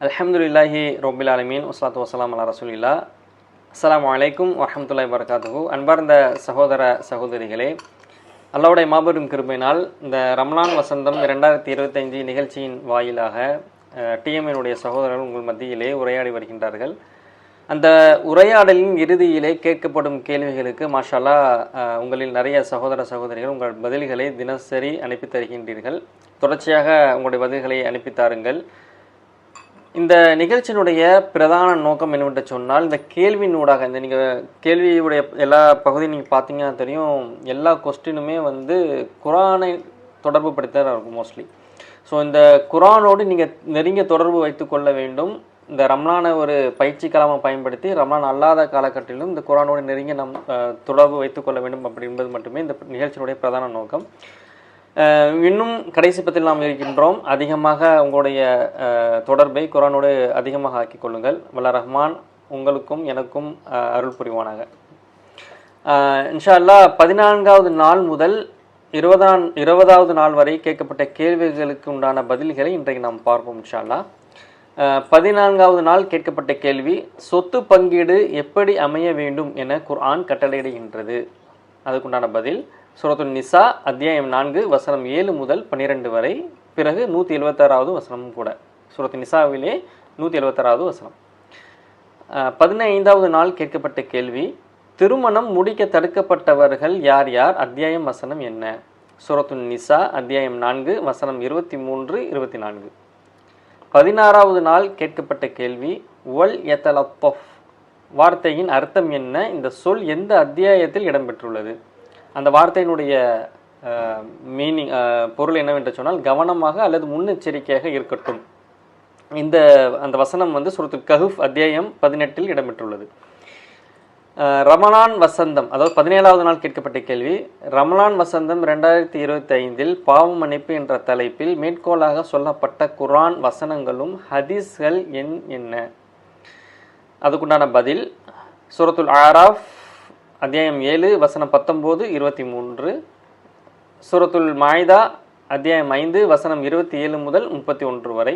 அலமதுல்லாஹி ரொபில் அலமீன் வஸ்லாத்து வசலாம் அல்லா ரசூலில்லா அஸ்லாம் அலைக்கும் வரமத்துல்லாய் வரகாத்து அன்பார்ந்த சகோதர சகோதரிகளே அல்லாவுடைய மாபெரும் கிருபையினால் இந்த ரம்லான் வசந்தம் இரண்டாயிரத்தி இருபத்தைந்து நிகழ்ச்சியின் வாயிலாக டிஎம்எனுடைய சகோதரர்கள் உங்கள் மத்தியிலே உரையாடி வருகின்றார்கள். அந்த உரையாடலின் இறுதியிலே கேட்கப்படும் கேள்விகளுக்கு மாஷாலா உங்களில் நிறைய சகோதர சகோதரிகள் உங்கள் பதில்களை தினசரி அனுப்பி தருகின்றீர்கள் தொடர்ச்சியாக உங்களுடைய பதில்களை அனுப்பி தாருங்கள் இந்த நிகழ்ச்சியினுடைய பிரதான நோக்கம் என்னவென்று சொன்னால் இந்த கேள்வியினூடாக இந்த நீங்கள் கேள்வியுடைய எல்லா பகுதியும் நீங்கள் பார்த்தீங்கன்னா தெரியும் எல்லா கொஸ்டினுமே வந்து குரானை தொடர்பு படுத்த இருக்கும் மோஸ்ட்லி ஸோ இந்த குரானோடு நீங்கள் நெருங்கிய தொடர்பு வைத்து கொள்ள வேண்டும். இந்த ரம்லானை ஒரு பயிற்சி காலமாக பயன்படுத்தி ரம்லான் அல்லாத காலகட்டத்திலும் இந்த குரானோடு நெருங்கிய நம் தொடர்பு வைத்துக்கொள்ள வேண்டும் அப்படி என்பது மட்டுமே இந்த நிகழ்ச்சியினுடைய பிரதான நோக்கம். இன்னும் கடைசி பத்தில் நாம் இருக்கின்றோம். அதிகமாக உங்களுடைய தொடர்பை குரானோடு அதிகமாக ஆக்கிக் கொள்ளுங்கள். வல்ல ரஹ்மான் உங்களுக்கும் எனக்கும் அருள் புரிவானாக. இன்ஷா அல்லாஹ் பதினான்காவது நாள் முதல் இருபதாம் இருபதாவது நாள் வரை கேட்கப்பட்ட கேள்விகளுக்கு உண்டான பதில்களை இன்றைக்கு நாம் பார்ப்போம் இன்ஷா அல்லாஹ் பதினான்காவது நாள் கேட்கப்பட்ட கேள்வி சொத்து பங்கீடு எப்படி அமைய வேண்டும் என குர்ஆன் கட்டளையிடுகின்றது. அதுக்குண்டான பதில் சுரத்துல் நிசா அத்தியாயம் நான்கு வசனம் ஏழு முதல் பன்னிரெண்டு வரை. பிறகு நூற்றி எழுபத்தாறாவது வசனமும் கூட. சுரத்து நிசாவிலே நூற்றி எழுபத்தாறாவது வசனம் பதினைந்தாவது நாள் கேட்கப்பட்ட கேள்வி திருமணம் முடிக்க தடுக்கப்பட்டவர்கள் யார் யார்? அத்தியாயம் வசனம் என்ன? சுரத்துல் நிசா அத்தியாயம் நான்கு வசனம் இருபத்தி மூன்று இருபத்தி நான்கு பதினாறாவது நாள் கேட்கப்பட்ட கேள்வி ஒல் எத்தலப்பஃப் வார்த்தையின் அர்த்தம் என்ன? இந்த சொல் எந்த அத்தியாயத்தில் இடம்பெற்றுள்ளது? அந்த வார்த்தையினுடைய மீனிங் பொருள் என்னவென்று சொன்னால் கவனமாக அல்லது முன்னெச்சரிக்கையாக இருக்கட்டும். இந்த அந்த வசனம் வந்து சுருத்து கஹுஃப் அத்தியாயம் பதினெட்டில் இடம்பெற்றுள்ளது. ரமலான் வசந்தம் அதாவது பதினேழாவது நாள் கேட்கப்பட்ட கேள்வி ரமலான் வசந்தம் ரெண்டாயிரத்தி இருபத்தி ஐந்தில் பாவ மன்னிப்பு என்ற தலைப்பில் மேற்கோளாக சொல்லப்பட்ட குரான் வசனங்களும் ஹதீஸ்கள் எண் என்ன? அதுக்குண்டான பதில் சூரத்துல் ஆராஃப் அத்தியாயம் ஏழு வசனம் பத்தொம்போது இருபத்தி மூன்று. சூரத்துல் மாய்தா அத்தியாயம் ஐந்து வசனம் இருபத்தி ஏழு முதல் முப்பத்தி ஒன்று வரை.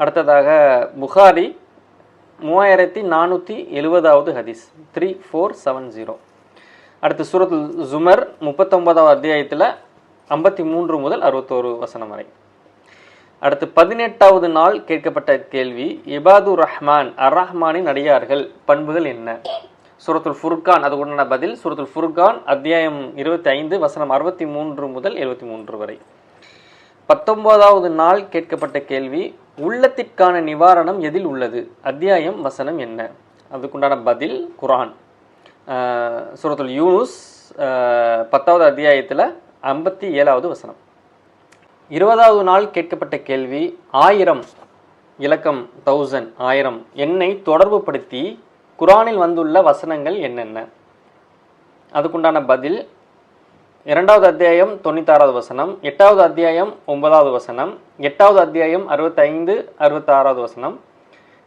அடுத்ததாக புகாரி மூவாயிரத்தி நானூற்றி எழுபதாவது ஹதீஸ் த்ரீ ஃபோர் செவன் ஜீரோ அடுத்து சூரத்துல் ஜுமர் முப்பத்தொன்பதாவது அத்தியாயத்தில் ஐம்பத்தி மூன்று முதல் அறுபத்தோரு வசனம் வரை. அடுத்து பதினெட்டாவது நாள் கேட்கப்பட்ட கேள்வி இபாது ரஹ்மான் அர் ரஹ்மானின் அடியார்கள் பண்புகள் என்ன? சூரத்துல் ஃபுர்கான் அது உடனான பதில். சூரத்துல் ஃபுர்கான் அத்தியாயம் இருபத்தி ஐந்து வசனம் அறுபத்தி மூன்று முதல் எழுபத்தி மூன்று வரை. பத்தொன்பதாவது நாள் கேட்கப்பட்ட கேள்வி உள்ளத்திற்கான நிவாரணம் எதில் உள்ளது? அத்தியாயம் வசனம் என்ன? அதுக்குண்டான பதில் குரான் ஆஹ் சூரத்துல் யூனுஸ் பத்தாவது அத்தியாயத்தில் ஐம்பத்தி ஏழாவது வசனம். இருபதாவது நாள் கேட்கப்பட்ட கேள்வி ஆயிரம் இலக்கம் தௌசண்ட் ஆயிரம் எண்ணை தொடர்புபடுத்தி குரானில் வந்துள்ள வசனங்கள் என்னென்ன? அதுக்குண்டான பதில் இரண்டாவது அத்தியாயம் தொண்ணூத்தாறாவது வசனம் எட்டாவது அத்தியாயம் ஒன்பதாவது வசனம் எட்டாவது அத்தியாயம் அறுபத்தைந்து அறுபத்தாறாவது வசனம்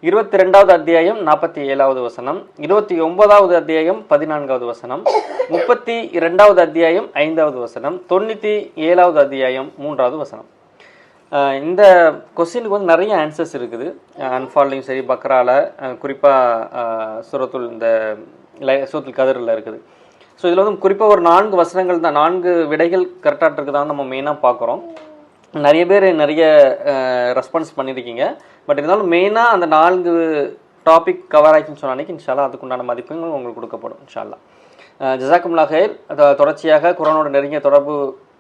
இருபத்தி ரெண்டாவது அத்தியாயம் நாற்பத்தி ஏழாவது வசனம் இருபத்தி ஒன்பதாவது அத்தியாயம் பதினான்காவது வசனம் முப்பத்தி இரண்டாவது அத்தியாயம் ஐந்தாவது வசனம் தொண்ணூற்றி ஏழாவது அத்தியாயம் மூன்றாவது வசனம். இந்த கொஸ்டினுக்கு வந்து நிறைய ஆன்சர்ஸ் இருக்குது. அன்ஃபால்லையும் சரி பக்ரால குறிப்பாக சூரத்துல் இந்த லை சூரத்துல் கதிரில் இருக்குது. ஸோ இதில் வந்து குறிப்பாக ஒரு நான்கு வசனங்கள் தான் நான்கு விடைகள் கரெக்டாக இருக்குதான் நம்ம மெயினாக பார்க்குறோம் நிறைய பேர் நிறைய ரெஸ்பான்ஸ் பண்ணியிருக்கீங்க பட் இருந்தாலும் மெயினாக அந்த நான்கு டாபிக் கவர் ஆகிச்சுன்னு சொன்ன அன்னைக்கு இன்ஷால்லா அதுக்குண்டான மதிப்புகள் உங்களுக்கு கொடுக்கப்படும் இன்ஷால்லா ஜசாக்கும்லா ஹேர் தொடர்ச்சியாக குரானோட நெருங்கிய தொடர்பு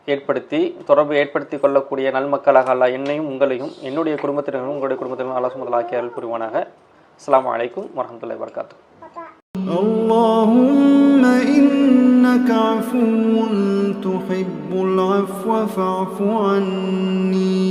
ஏற்படுத்தி தொடர்பு ஏற்படுத்தி கொள்ளக்கூடிய நல்மக்களாக அல்லா என்னையும் உங்களையும் என்னுடைய குடும்பத்தினரும் உங்களுடைய குடும்பத்தினரும் அல்லா சுமதல் ஆக்கிய அருள் புரிவானாக அஸ்ஸலாமு அலைக்கும் வரஹ்மத்துல்லாஹி வபரகாத்துஹு اللهم إنك عفو تحب العفو فاعف عني